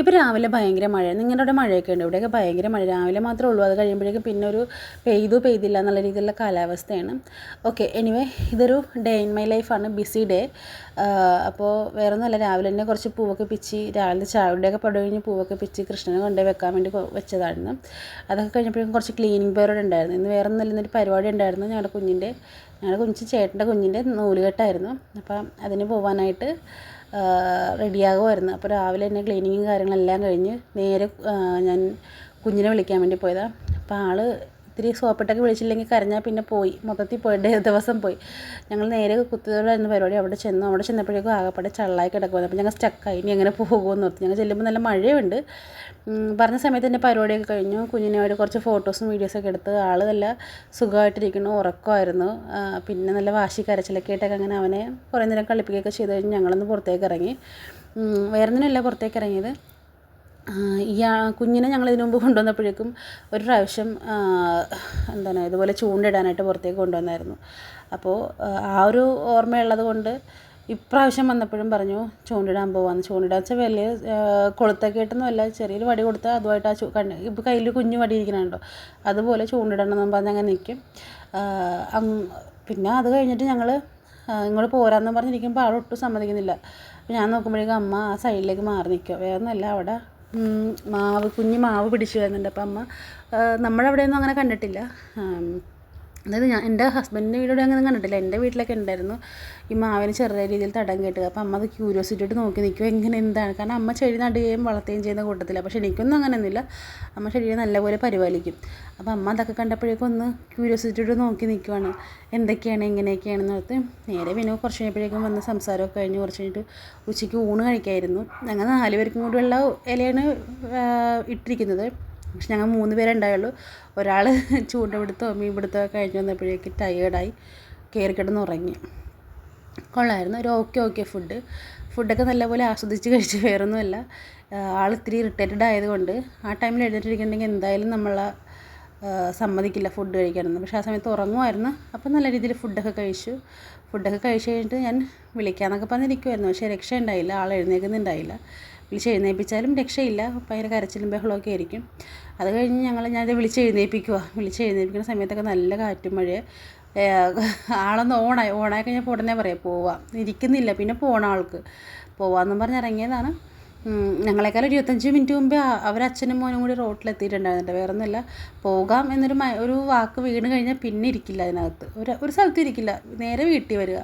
ഇപ്പോൾ രാവിലെ ഭയങ്കര മഴ. നിങ്ങളുടെ മഴയൊക്കെ ഉണ്ട്? ഇവിടെയൊക്കെ ഭയങ്കര മഴ. രാവിലെ മാത്രമേ ഉള്ളൂ. അത് കഴിയുമ്പോഴേക്കും പിന്നെ ഒരു പെയ്തു പെയ്തില്ല എന്നുള്ള രീതിയിലുള്ള കാലാവസ്ഥയാണ്. ഓക്കെ എനിവേ ഇതൊരു ഡേ ഇൻ മൈ ലൈഫാണ് ബിസി ഡേ അപ്പോൾ വേറെ ഒന്നുമല്ല രാവിലെ തന്നെ കുറച്ച് പൂവൊക്കെ പിച്ചി രാവിലെ ചായയുടെയൊക്കെ പട കഴിഞ്ഞ് പൂവൊക്കെ പിച്ചി കൃഷ്ണനെ കൊണ്ടുപോയി വെക്കാൻ വേണ്ടി വെച്ചതായിരുന്നു. അതൊക്കെ കഴിഞ്ഞപ്പോഴേക്കും കുറച്ച് ക്ലീനിങ് പരിപാടി ഉണ്ടായിരുന്നു. ഇന്ന് വേറെ നല്ല ഇന്നൊരു പരിപാടി ഉണ്ടായിരുന്നു. ഞങ്ങളുടെ കുഞ്ഞിന്റെ ഞങ്ങളുടെ കുഞ്ഞ് ചേട്ടന്റെ കുഞ്ഞിന്റെ നൂലുകെട്ടായിരുന്നു. അപ്പം അതിന് പോകാനായിട്ട് റെഡിയാകുമായിരുന്നു. അപ്പോൾ രാവിലെ തന്നെ ക്ലീനിങ്ങും കാര്യങ്ങളെല്ലാം കഴിഞ്ഞ് നേരെ ഞാൻ കുഞ്ഞിനെ വിളിക്കാൻ വേണ്ടി പോയതാണ് അപ്പോൾ ആൾ ഇത്തിരി സോപ്പിട്ടൊക്കെ വിളിച്ചില്ലെങ്കിൽ കരഞ്ഞാൽ പിന്നെ പോയി. മൊത്തത്തിൽ പോയിട്ട് ദിവസം പോയി. ഞങ്ങൾ നേരെ കുത്തിയോടായിരുന്നു പരിപാടി അവിടെ ചെന്നു. അവിടെ ചെന്നപ്പോഴേക്കും ആകപ്പാടെ ചള്ളായി കിടക്കുമായിരുന്നു അപ്പോൾ ഞങ്ങൾ സ്റ്റക്കായി ഇനി എങ്ങനെ പോകുമെന്ന് ഓർത്ത്. ഞങ്ങൾ ചെല്ലുമ്പോൾ നല്ല മഴയുണ്ട്. പറഞ്ഞ സമയത്ത് തന്നെ പരിപാടിയൊക്കെ കഴിഞ്ഞു. കുഞ്ഞിനെ ഒരു കുറച്ച് ഫോട്ടോസും വീഡിയോസൊക്കെ എടുത്ത് ആൾ നല്ല സുഖമായിട്ടിരിക്കുന്നു ഉറക്കമായിരുന്നു. പിന്നെ നല്ല വാശി കരച്ചിലൊക്കെ ആയിട്ടൊക്കെ അങ്ങനെ അവനെ കുറേ നേരം കളിപ്പിക്കുകയൊക്കെ ചെയ്ത് കഴിഞ്ഞ് ഞങ്ങളൊന്ന് പുറത്തേക്ക് ഇറങ്ങി. വേറെ ഒന്നിനല്ല പുറത്തേക്ക് ഇറങ്ങിയത്. ഈ കുഞ്ഞിനെ ഞങ്ങൾ ഇതിനു മുമ്പ് കൊണ്ടുവന്നപ്പോഴേക്കും ഒരു പ്രാവശ്യം എന്താണ് ഇതുപോലെ ചൂണ്ടയിടാനായിട്ട് പുറത്തേക്ക് കൊണ്ടുവന്നായിരുന്നു. അപ്പോൾ ആ, ഒരു ഓർമ്മയുള്ളത് കൊണ്ട് ഇപ്രാവശ്യം വന്നപ്പോഴും പറഞ്ഞു ചൂണ്ടിടാൻ പോവാന്ന്. ചൂണ്ടിടാൻ വെച്ചാൽ വലിയ കൊളുത്തൊക്കെ ഇട്ടൊന്നും അല്ല ചെറിയൊരു വടി കൊടുത്താൽ അതുമായിട്ട് ആ ചൂ ഇപ്പോൾ കയ്യിൽ കുഞ്ഞു വടി ഇരിക്കണുണ്ടോ? അതുപോലെ ചൂണ്ടിടണം എന്ന് പറഞ്ഞ് അങ്ങനെ നിൽക്കും പിന്നെ അത് കഴിഞ്ഞിട്ട് ഞങ്ങൾ ഇങ്ങോട്ട് പോരാന്ന് പറഞ്ഞിരിക്കുമ്പോൾ ആളൊട്ടും സമ്മതിക്കുന്നില്ല. ഞാൻ നോക്കുമ്പോഴേക്കും അമ്മ ആ സൈഡിലേക്ക് മാറി നിൽക്കുക. വേറെ ഒന്നല്ല അവിടെ മാവ് കുഞ്ഞ് മാവ് പിടിച്ചു വരുന്നുണ്ട്. അപ്പം അമ്മ നമ്മളവിടെയൊന്നും അങ്ങനെ കണ്ടിട്ടില്ല. അതായത് ഞാൻ എന്റെ ഹസ്ബൻഡിന്റെ വീടോടെ അങ്ങനെ കണ്ടിട്ടില്ല. എന്റെ വീട്ടിലൊക്കെ ഉണ്ടായിരുന്നു ഈ മാവിന് ചെറിയ രീതിയിൽ തടം കേട്ടുക. അപ്പം അമ്മ അത് ക്യൂരിയോസിറ്റി ആയിട്ട് നോക്കി നിൽക്കും എങ്ങനെ എന്താണ്? കാരണം അമ്മ ചെടി നടുകയും വളർത്തുകയും ചെയ്യുന്ന കൂട്ടത്തില്ല പക്ഷേ എനിക്കൊന്നും അങ്ങനെയൊന്നുമില്ല. അമ്മ ചെടിയെ നല്ലപോലെ പരിപാലിക്കും. അപ്പം അമ്മ അതൊക്കെ കണ്ടപ്പോഴേക്കും ഒന്ന് ക്യൂരിയോസിറ്റിയോട് നോക്കി നിൽക്കുവാണ്. എന്തൊക്കെയാണ് എങ്ങനെയൊക്കെയാണെന്ന് ഓർത്ത് നേരെ പിന്നെ കുറച്ച് കഴിഞ്ഞപ്പോഴേക്കും വന്ന് സംസാരമൊക്കെ കഴിഞ്ഞ് കുറച്ച് കഴിഞ്ഞിട്ട് ഉച്ചയ്ക്ക് ഊണ് കഴിക്കായിരുന്നു. അങ്ങനെ നാല് പേർക്കും കൂടിയുള്ള ഇലയാണ് ഇട്ടിരിക്കുന്നത്. പക്ഷെ ഞങ്ങൾ മൂന്ന് പേരേ ഉണ്ടായുള്ളൂ. ഒരാൾ ചൂണ്ട പിടുത്തോ മീൻ പിടുത്തോ കഴിഞ്ഞ് വന്നപ്പോഴേക്ക് ടയേർഡായി കയറി കിടന്ന് ഉറങ്ങി. കൊള്ളായിരുന്നു. ഒരു ഓക്കെ ഓക്കെ ഫുഡ് ഫുഡൊക്കെ നല്ലപോലെ ആസ്വദിച്ച് കഴിച്ച് വേറൊന്നുമല്ല. ആൾ ഇത്തിരി ഇറിറ്റേറ്റഡ് ആയതുകൊണ്ട് ആ ടൈമിൽ എഴുന്നേറ്റിരിക്കുന്നുണ്ടെങ്കിൽ എന്തായാലും നമ്മളെ സമ്മതിക്കില്ല ഫുഡ് കഴിക്കാനൊന്നും. പക്ഷേ ആ സമയത്ത് ഉറങ്ങുമായിരുന്നു. അപ്പം നല്ല രീതിയിൽ ഫുഡൊക്കെ കഴിച്ചു. ഫുഡൊക്കെ കഴിച്ച് കഴിഞ്ഞിട്ട് ഞാൻ വിളിക്കാമെന്നൊക്കെ പറഞ്ഞിരിക്കുമായിരുന്നു പക്ഷേ രക്ഷ ഉണ്ടായില്ല ആൾ എഴുന്നേൽക്കുന്നുണ്ടായില്ല. വിളിച്ച് എഴുന്നേൽപ്പിച്ചാലും രക്ഷയില്ല. ഭയങ്കര കരച്ചിലും ബഹളമൊക്കെ ആയിരിക്കും. അത് കഴിഞ്ഞ് ഞങ്ങൾ ഞാനത് വിളിച്ച് എഴുന്നേൽപ്പിക്കുക വിളിച്ച് എഴുന്നേൽപ്പിക്കുന്ന സമയത്തൊക്കെ നല്ല കാറ്റും മഴ ആളൊന്ന് ഓണായി. ഓണായി കഴിഞ്ഞപ്പോൾ ഉടനെ പറയാം പോവാം. ഇരിക്കുന്നില്ല. പിന്നെ പോകണം ആൾക്ക്. പോവാമെന്നും പറഞ്ഞ് ഇറങ്ങിയതാണ്. ഞങ്ങളെക്കാൾ ഇരുപത്തഞ്ച് മിനിറ്റ് മുമ്പേ അവർ അവരച്ഛനും മോനും കൂടി റോട്ടിലെത്തിയിട്ടുണ്ടായിരുന്നിട്ട്. വേറെ ഒന്നുമില്ല പോകാം എന്നൊരു ഒരു വാക്ക് വീണ് കഴിഞ്ഞാൽ പിന്നെ ഇരിക്കില്ല അതിനകത്ത്. ഒരു ഒരു സ്ഥലത്ത് ഇരിക്കില്ല. നേരെ വീട്ടിൽ വരിക.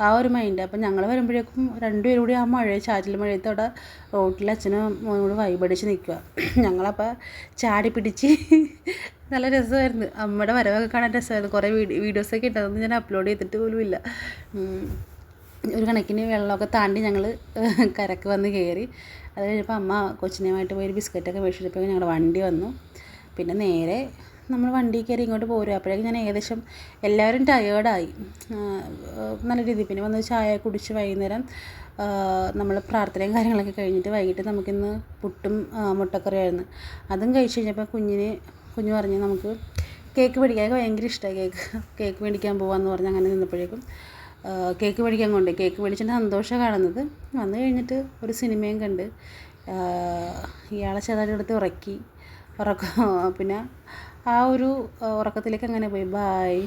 ആ ഒരു മൈൻഡ് അപ്പം ഞങ്ങൾ വരുമ്പോഴേക്കും രണ്ടുപേരും കൂടി ആ മഴ ചാറ്റൽ മഴയത്ത് അവിടെ റോട്ടിൽ അച്ഛനും മോനും കൂടി വൈബടിച്ച് നിൽക്കുക. ഞങ്ങളപ്പോൾ ചാടി പിടിച്ച് നല്ല രസമായിരുന്നു. അമ്മയുടെ വരവൊക്കെ കാണാൻ രസമായിരുന്നു. കുറേ വീഡിയോ വീഡിയോസൊക്കെ ഇട്ടതൊന്നും ഞാൻ അപ്ലോഡ് ചെയ്തിട്ട് പോലും ഇല്ല. ഒരു കണക്കിന് വെള്ളമൊക്കെ താണ്ടി ഞങ്ങൾ കരക്ക് വന്ന് കയറി അത് കഴിഞ്ഞപ്പോൾ അമ്മ കൊച്ചിനെയുമായിട്ട് പോയി ഒരു ബിസ്ക്കറ്റൊക്കെ മേടിച്ചപ്പോൾ ഞങ്ങളുടെ വണ്ടി വന്നു. പിന്നെ നേരെ നമ്മൾ വണ്ടി കയറി ഇങ്ങോട്ട് പോരും അപ്പോഴേക്കും ഞാൻ ഏകദേശം എല്ലാവരും ടയേർഡായി നല്ല രീതിയിൽ. പിന്നെ വന്ന് ചായ കുടിച്ച് വൈകുന്നേരം നമ്മൾ പ്രാർത്ഥനയും കാര്യങ്ങളൊക്കെ കഴിഞ്ഞിട്ട് വൈകിട്ട് നമുക്കിന്ന് പുട്ടും മുട്ടക്കറിയായിരുന്നു. അതും കഴിച്ച് കഴിഞ്ഞപ്പോൾ കുഞ്ഞിന് കുഞ്ഞു പറഞ്ഞ് നമുക്ക് കേക്ക് മേടിക്കാൻ ഭയങ്കര ഇഷ്ടമായി കേക്ക്. കേക്ക് മേടിക്കാൻ പോകാമെന്ന് പറഞ്ഞ് അങ്ങനെ നിന്നപ്പോഴേക്കും കേക്ക് മേടിക്കാൻ കൊണ്ട് കേക്ക് മേടിച്ചിട്ട് സന്തോഷം കാണുന്നത്. വന്നു കഴിഞ്ഞിട്ട് ഒരു സിനിമയും കണ്ട്. ഇയാളെ ചെറുതായിട്ട് എടുത്ത് ഉറക്കി. ഉറക്കം പിന്നെ ആ ഒരു ഉറക്കത്തിലേക്ക് അങ്ങനെ പോയി. ബായ്